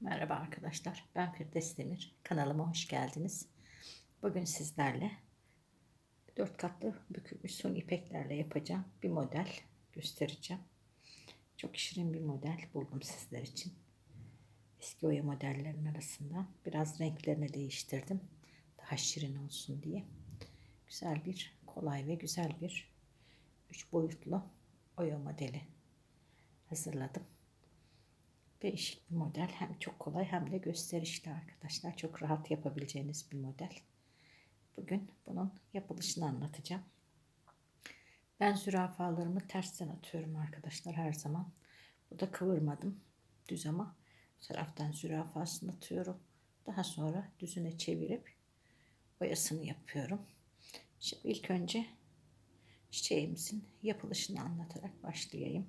Merhaba arkadaşlar. Ben Firdevs Demir. Kanalıma hoş geldiniz. Bugün sizlerle dört katlı bükülmüş son ipeklerle yapacağım bir model göstereceğim. Çok şirin bir model buldum sizler için. Eski oya modellerin arasından biraz renklerini değiştirdim. Daha şirin olsun diye. Güzel bir, kolay ve güzel bir üç boyutlu oya modeli hazırladım. Değişik bir model. Hem çok kolay hem de gösterişli arkadaşlar. Çok rahat yapabileceğiniz bir model. Bugün bunun yapılışını anlatacağım. Ben zürafalarımı tersten atıyorum arkadaşlar her zaman. Bu da kıvırmadım. Düz ama bu taraftan zürafasını atıyorum. Daha sonra düzüne çevirip boyasını yapıyorum. Şimdi ilk önce çiçeğimizin yapılışını anlatarak başlayayım.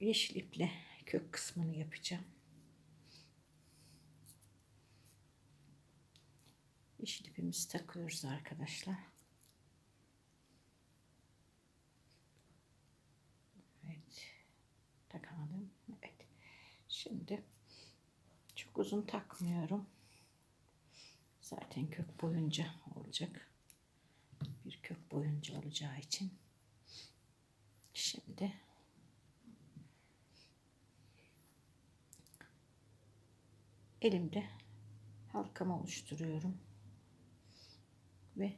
Yeşil iple kök kısmını yapacağım. Yeşil ipimizi takıyoruz arkadaşlar. Evet. Takamadım. Evet. Şimdi çok uzun takmıyorum. Zaten kök boyunca olacak. Bir kök boyunca olacağı için. Şimdi elimde halkamı oluşturuyorum. Ve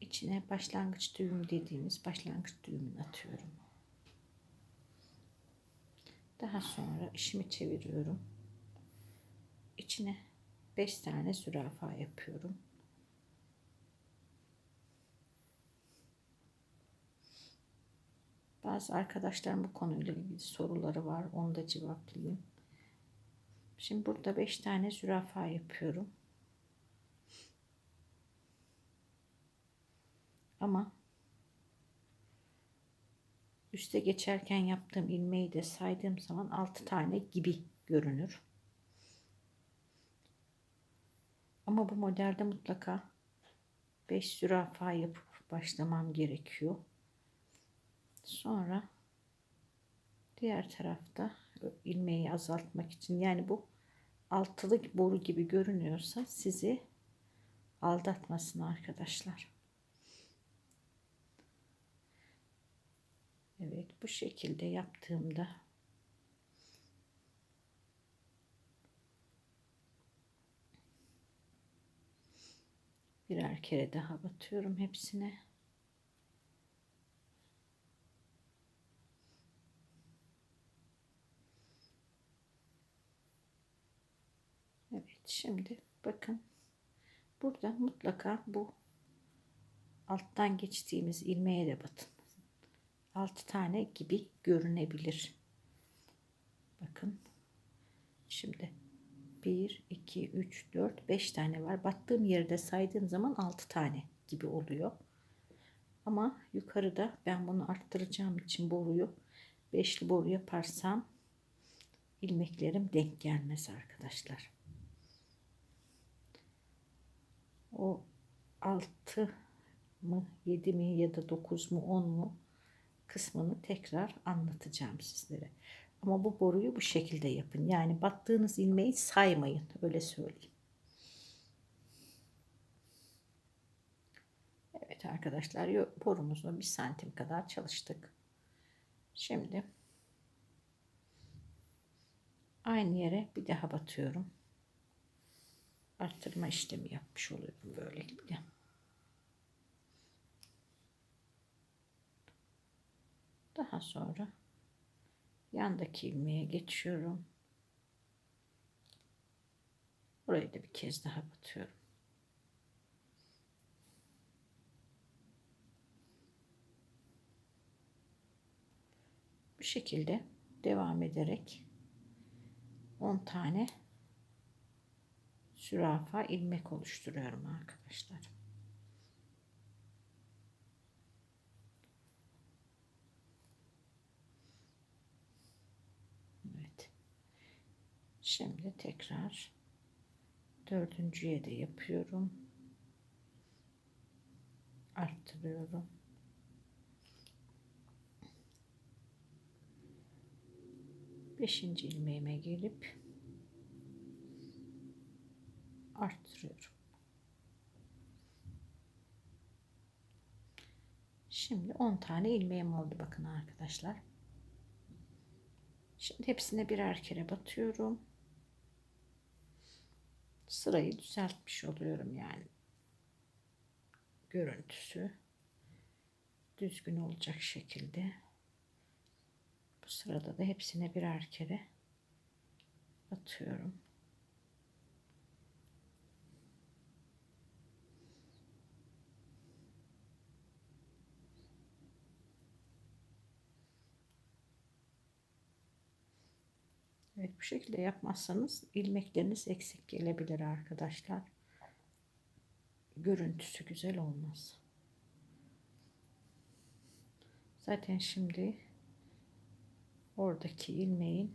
içine başlangıç düğümü dediğimiz başlangıç düğümünü atıyorum. Daha sonra işimi çeviriyorum. İçine 5 tane zürafa yapıyorum. Bazı arkadaşlarım bu konuyla ilgili soruları var. Onu da cevaplayayım. Şimdi burada 5 tane zürafa yapıyorum. Ama üste geçerken yaptığım ilmeği de saydığım zaman 6 tane gibi görünür. Ama bu modelde mutlaka 5 zürafa yapıp başlamam gerekiyor. Sonra diğer tarafta ilmeği azaltmak için yani bu altılı boru gibi görünüyorsa sizi aldatmasın arkadaşlar. Evet bu şekilde yaptığımda birer kere daha batıyorum hepsine. Şimdi bakın burada mutlaka bu alttan geçtiğimiz ilmeğe de batın. 6 tane gibi görünebilir. Bakın. Şimdi 1 2 3 4 5 tane var. Battığım yerde saydığım zaman 6 tane gibi oluyor. Ama yukarıda ben bunu arttıracağım için boruyu beşli boru yaparsam ilmeklerim denk gelmez arkadaşlar. O 6 mı 7 mi ya da 9 mu 10 mu kısmını tekrar anlatacağım sizlere. Ama bu boruyu bu şekilde yapın. Yani battığınız ilmeği saymayın. Öyle söyleyeyim. Evet arkadaşlar borumuzu bir santim kadar çalıştık. Şimdi aynı yere bir daha batıyorum arttırma işlemi yapmış oluyorum böylelikle. Daha sonra yandaki ilmeğe geçiyorum. Burayı da bir kez daha batıyorum. Bu şekilde devam ederek 10 tane sürafa ilmek oluşturuyorum arkadaşlar. Evet. Şimdi tekrar dördüncüye de yapıyorum. Arttırıyorum. Beşinci ilmeğime gelip arttırıyorum. Şimdi 10 tane ilmeğim oldu bakın arkadaşlar. Şimdi hepsine birer kere batıyorum. Sırayı düzeltmiş oluyorum yani. Görüntüsü düzgün olacak şekilde. Bu sırada da hepsine birer kere batıyorum. Evet bu şekilde yapmazsanız ilmekleriniz eksik gelebilir arkadaşlar. Görüntüsü güzel olmaz. Zaten şimdi oradaki ilmeğin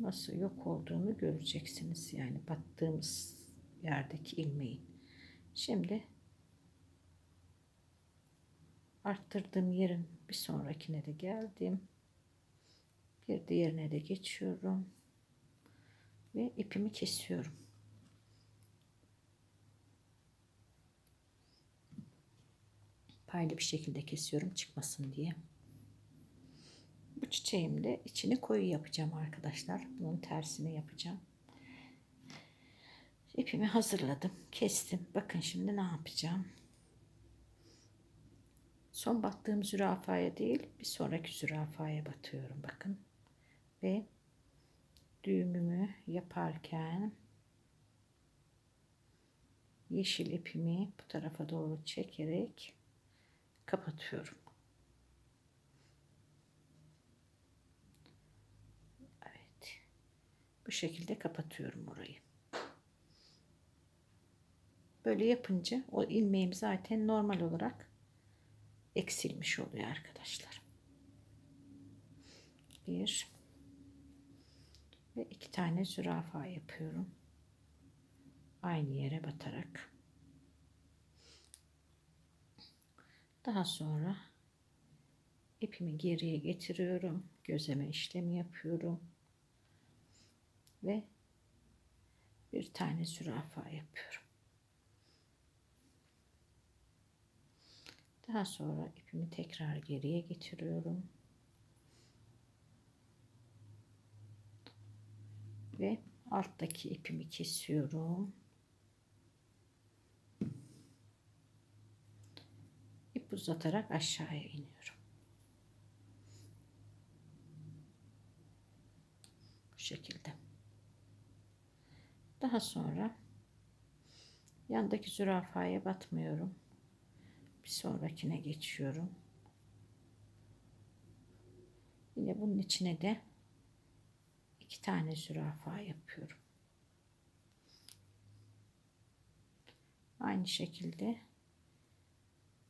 nasıl yok olduğunu göreceksiniz. Yani battığımız yerdeki ilmeğin. Şimdi arttırdığım yerin bir sonrakine de geldim. Bir diğerine de geçiyorum. Ve ipimi kesiyorum. Paylı bir şekilde kesiyorum çıkmasın diye. Bu çiçeğimde içini koyu yapacağım arkadaşlar. Bunun tersini yapacağım. İpimi hazırladım. Kestim. Bakın şimdi ne yapacağım. Son battığım zürafaya değil bir sonraki zürafaya batıyorum. Bakın ve düğümümü yaparken yeşil ipimi bu tarafa doğru çekerek kapatıyorum. Evet. Bu şekilde kapatıyorum orayı. Böyle yapınca o ilmeğim zaten normal olarak eksilmiş oluyor arkadaşlar. Bir ve iki tane zürafa yapıyorum. Aynı yere batarak. Daha sonra ipimi geriye getiriyorum. Gözleme işlemi yapıyorum. Ve bir tane zürafa yapıyorum. Daha sonra ipimi tekrar geriye getiriyorum. Ve alttaki ipimi kesiyorum. İp uzatarak aşağıya iniyorum. Bu şekilde. Daha sonra yandaki zürafaya batmıyorum. Bir sonrakine geçiyorum. Yine bunun içine de iki tane zürafa yapıyorum. Aynı şekilde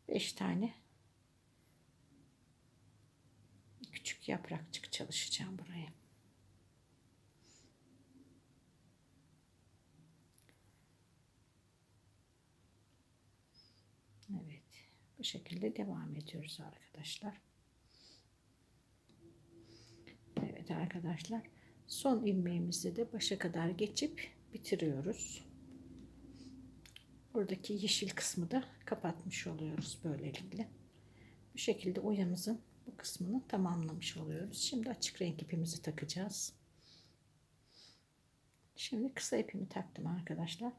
beş tane küçük yaprakçık çalışacağım buraya. Evet. Bu şekilde devam ediyoruz arkadaşlar. Evet arkadaşlar. Son ilmeğimizi de başa kadar geçip bitiriyoruz. Buradaki yeşil kısmı da kapatmış oluyoruz böylelikle. Bu şekilde oyamızın bu kısmını tamamlamış oluyoruz. Şimdi açık renk ipimizi takacağız. Şimdi kısa ipimi taktım arkadaşlar.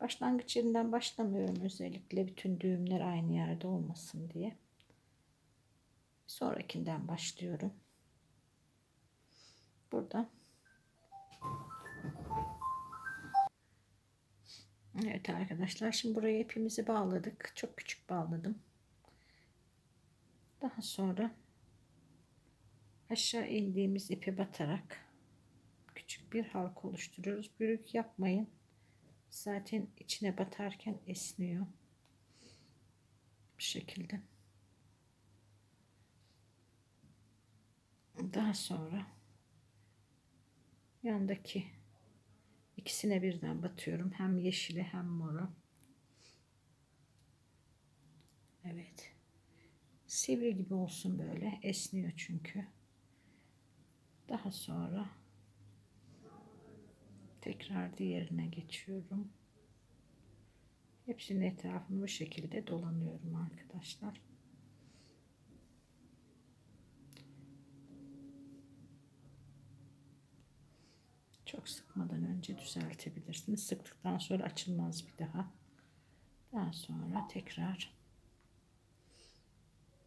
Başlangıç yerinden başlamıyorum özellikle bütün düğümler aynı yerde olmasın diye. Sonrakinden başlıyorum. Burada Evet arkadaşlar şimdi buraya ipimizi bağladık. Çok küçük bağladım. Daha sonra aşağı indiğimiz ipe batarak küçük bir halka oluşturuyoruz. Büyük yapmayın. Zaten içine batarken esniyor. Bu şekilde. Daha sonra yandaki İkisine birden batıyorum. Hem yeşili hem moru. Evet. Sivri gibi olsun böyle. Esniyor çünkü. Daha sonra tekrar diğerine geçiyorum. Hepsinin etrafını bu şekilde dolanıyorum arkadaşlar. Çok sıkmadan önce düzeltebilirsiniz. Sıktıktan sonra açılmaz bir daha. Daha sonra tekrar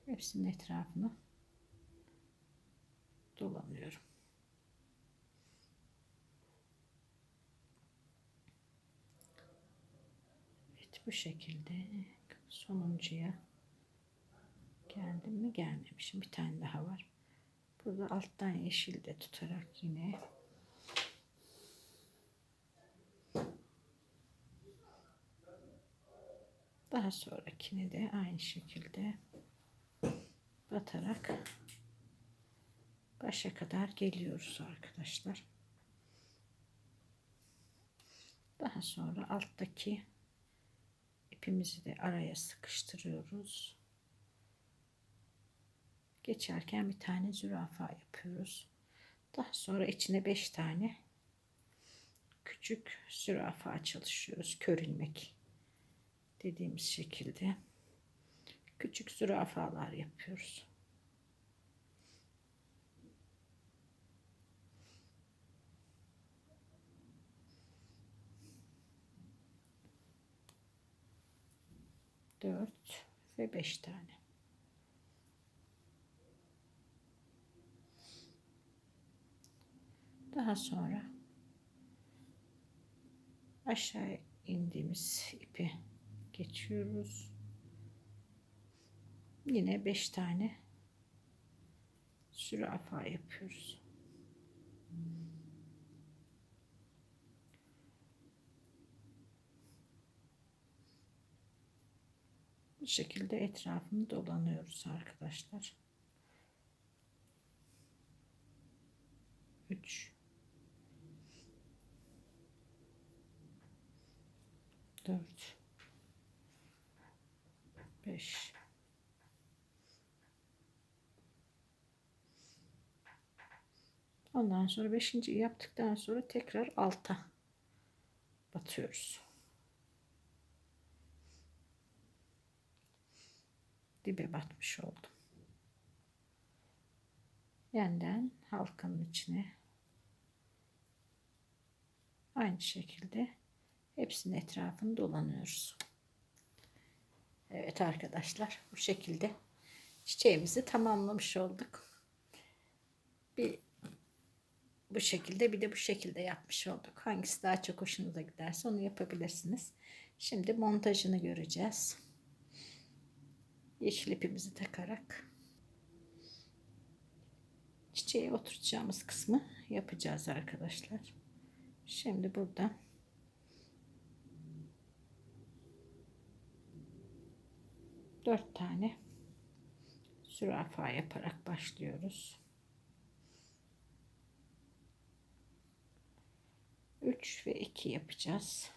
hepsinin etrafını dolanıyorum. Evet bu şekilde sonuncuya geldim mi gelmemişim. Bir tane daha var. Burada alttan yeşil de tutarak yine daha sonrakini de aynı şekilde batarak başa kadar geliyoruz arkadaşlar. Daha sonra alttaki ipimizi de araya sıkıştırıyoruz. Geçerken bir tane zürafa yapıyoruz. Daha sonra içine 5 tane küçük zürafa çalışıyoruz. Kör ilmek dediğimiz şekilde küçük zürafalar yapıyoruz. Dört ve beş tane. Daha sonra aşağı indiğimiz ipi geçiyoruz. Yine 5 tane sürafa yapıyoruz. Bu şekilde etrafını dolanıyoruz arkadaşlar. 3 4 5 Ondan sonra beşinci yaptıktan sonra tekrar alta batıyoruz. Dibe batmış oldum. Yeniden halkanın içine aynı şekilde hepsinin etrafını dolanıyoruz. Evet arkadaşlar bu şekilde çiçeğimizi tamamlamış olduk. Bir bu şekilde bir de bu şekilde yapmış olduk. Hangisi daha çok hoşunuza giderse onu yapabilirsiniz. Şimdi montajını göreceğiz. Yeşil ipimizi takarak çiçeği oturtacağımız kısmı yapacağız arkadaşlar. Şimdi burada dört tane zürafa yaparak başlıyoruz. 3 ve 2 yapacağız.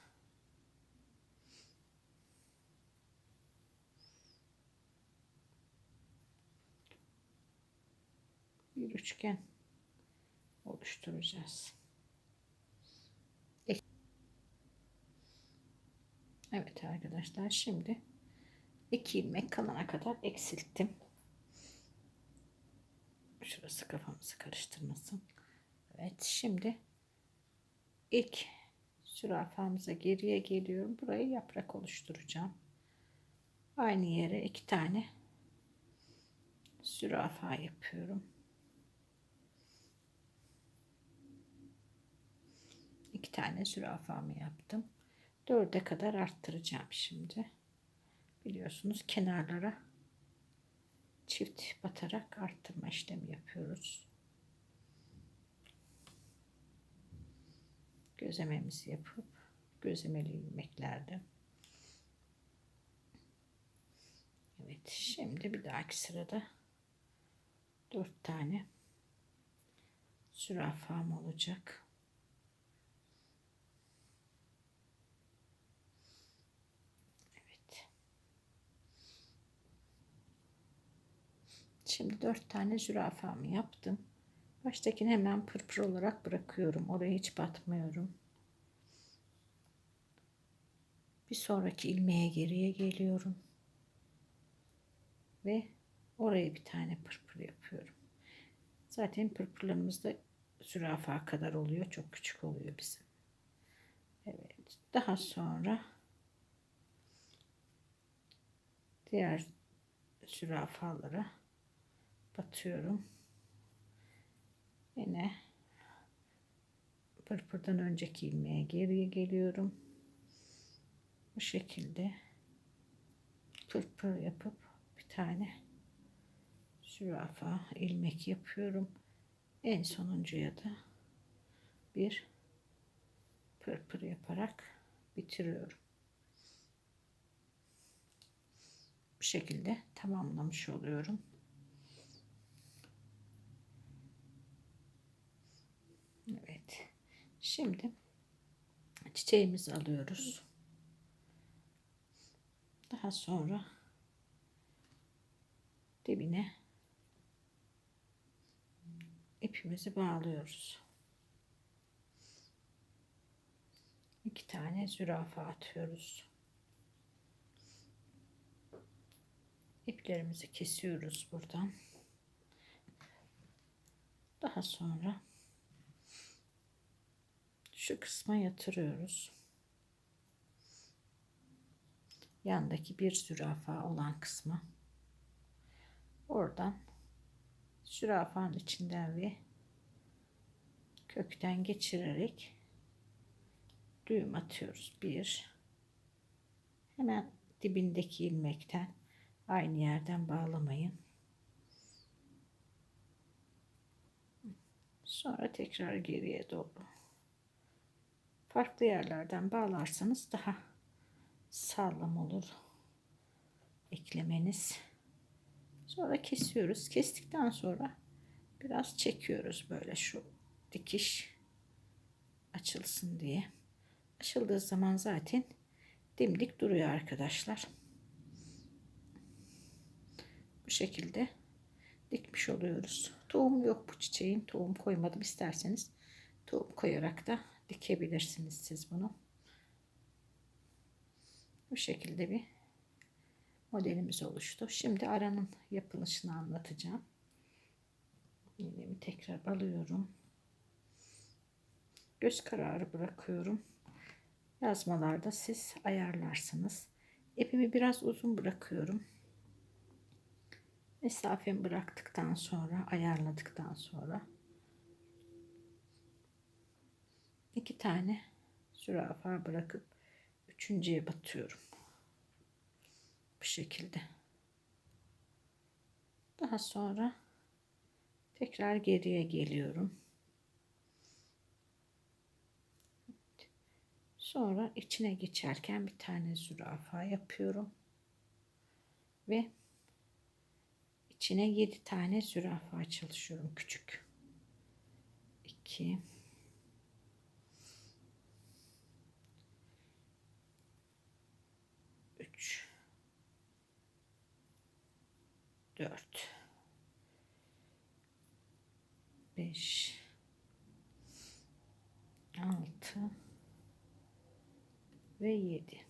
Bir üçgen oluşturacağız. Evet arkadaşlar şimdi 2 ilmek kalana kadar eksilttim. Şurası kafamızı karıştırmasın. Evet şimdi ilk zürafamıza geriye geliyorum. Burayı yaprak oluşturacağım. Aynı yere iki tane zürafa yapıyorum. İki tane zürafamı yaptım. Dörde kadar arttıracağım şimdi. Biliyorsunuz kenarlara çift batarak arttırma işlemi yapıyoruz. gözlememizi yapıp gözlemeli ilmeklerde. Evet şimdi bir dahaki sırada dört tane zürafam olacak. Şimdi dört tane zürafamı yaptım. Baştakini hemen pırpır olarak bırakıyorum. Oraya hiç batmıyorum. Bir sonraki ilmeğe geriye geliyorum. Ve oraya bir tane pırpır yapıyorum. Zaten pırpırlarımız da zürafa kadar oluyor. Çok küçük oluyor bizim. Evet. Daha sonra diğer zürafalara batıyorum. Yine pırpırdan önceki ilmeğe geriye geliyorum. Bu şekilde pırpır yapıp bir tane zürafa ilmek yapıyorum. En sonuncuya da bir pırpır yaparak bitiriyorum. Bu şekilde tamamlamış oluyorum. Evet. Şimdi çiçeğimizi alıyoruz. Daha sonra dibine ipimizi bağlıyoruz. İki tane zürafa atıyoruz. İplerimizi kesiyoruz buradan. Daha sonra şu kısma yatırıyoruz. Yandaki bir zürafa olan kısma. Oradan zürafanın içinden ve kökten geçirerek düğüm atıyoruz. Bir. Hemen dibindeki ilmekten aynı yerden bağlamayın. Sonra tekrar geriye doğru. Farklı yerlerden bağlarsanız daha sağlam olur eklemeniz. Sonra kesiyoruz. Kestikten sonra biraz çekiyoruz böyle şu dikiş açılsın diye. Açıldığı zaman zaten dimdik duruyor arkadaşlar. Bu şekilde dikmiş oluyoruz. Tohum yok bu çiçeğin. Tohum koymadım. isterseniz tohum koyarak da dikebilirsiniz siz bunu. Bu şekilde bir modelimiz oluştu. Şimdi aranın yapılışını anlatacağım. İğnemi tekrar alıyorum. Göz kararı bırakıyorum. Yazmalarda siz ayarlarsınız. İpimi biraz uzun bırakıyorum. Mesafemi bıraktıktan sonra, ayarladıktan sonra iki tane zürafa bırakıp üçüncüye batıyorum. Bu şekilde. Daha sonra tekrar geriye geliyorum. Sonra içine geçerken bir tane zürafa yapıyorum. Ve içine 7 tane zürafa çalışıyorum küçük. 2 3 4 5 6 ve 7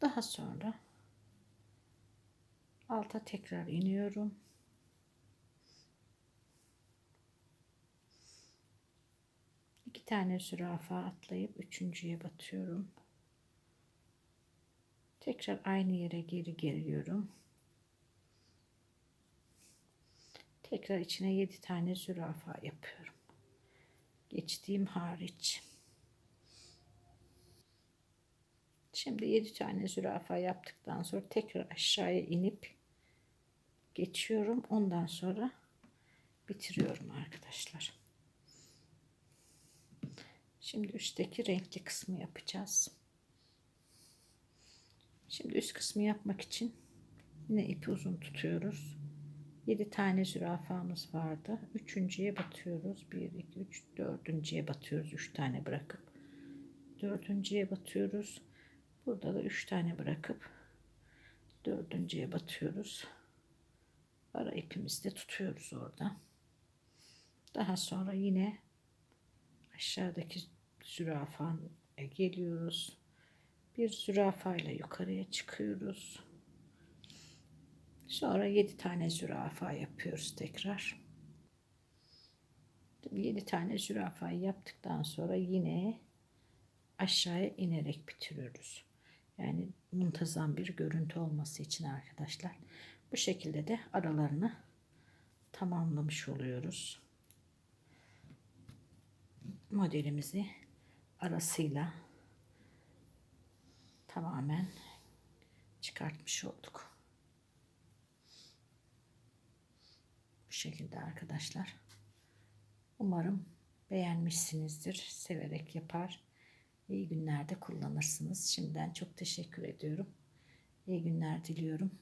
daha sonra alta tekrar iniyorum iki tane zürafa atlayıp üçüncüye batıyorum tekrar aynı yere geri geliyorum tekrar içine 7 tane zürafa yapıyorum geçtiğim hariç. Şimdi 7 tane zürafa yaptıktan sonra tekrar aşağıya inip geçiyorum. Ondan sonra bitiriyorum arkadaşlar. Şimdi üstteki renkli kısmı yapacağız. Şimdi üst kısmı yapmak için yine ipi uzun tutuyoruz. 7 tane zürafamız vardı. Üçüncüye batıyoruz. 1, 2, 3, dördüncüye batıyoruz. 3 tane bırakıp. Dördüncüye batıyoruz. Burada da 3 tane bırakıp dördüncüye batıyoruz. Ara ipimizi de tutuyoruz orada. Daha sonra yine aşağıdaki zürafaya geliyoruz. Bir zürafayla yukarıya çıkıyoruz. Sonra 7 tane zürafa yapıyoruz tekrar. 7 tane zürafayı yaptıktan sonra yine aşağıya inerek bitiriyoruz. Yani muntazam bir görüntü olması için arkadaşlar. Bu şekilde de aralarını tamamlamış oluyoruz. Modelimizi arasıyla tamamen çıkartmış olduk. Bu şekilde arkadaşlar. Umarım beğenmişsinizdir. Severek yapar. İyi günlerde kullanırsınız. Şimdiden çok teşekkür ediyorum. İyi günler diliyorum.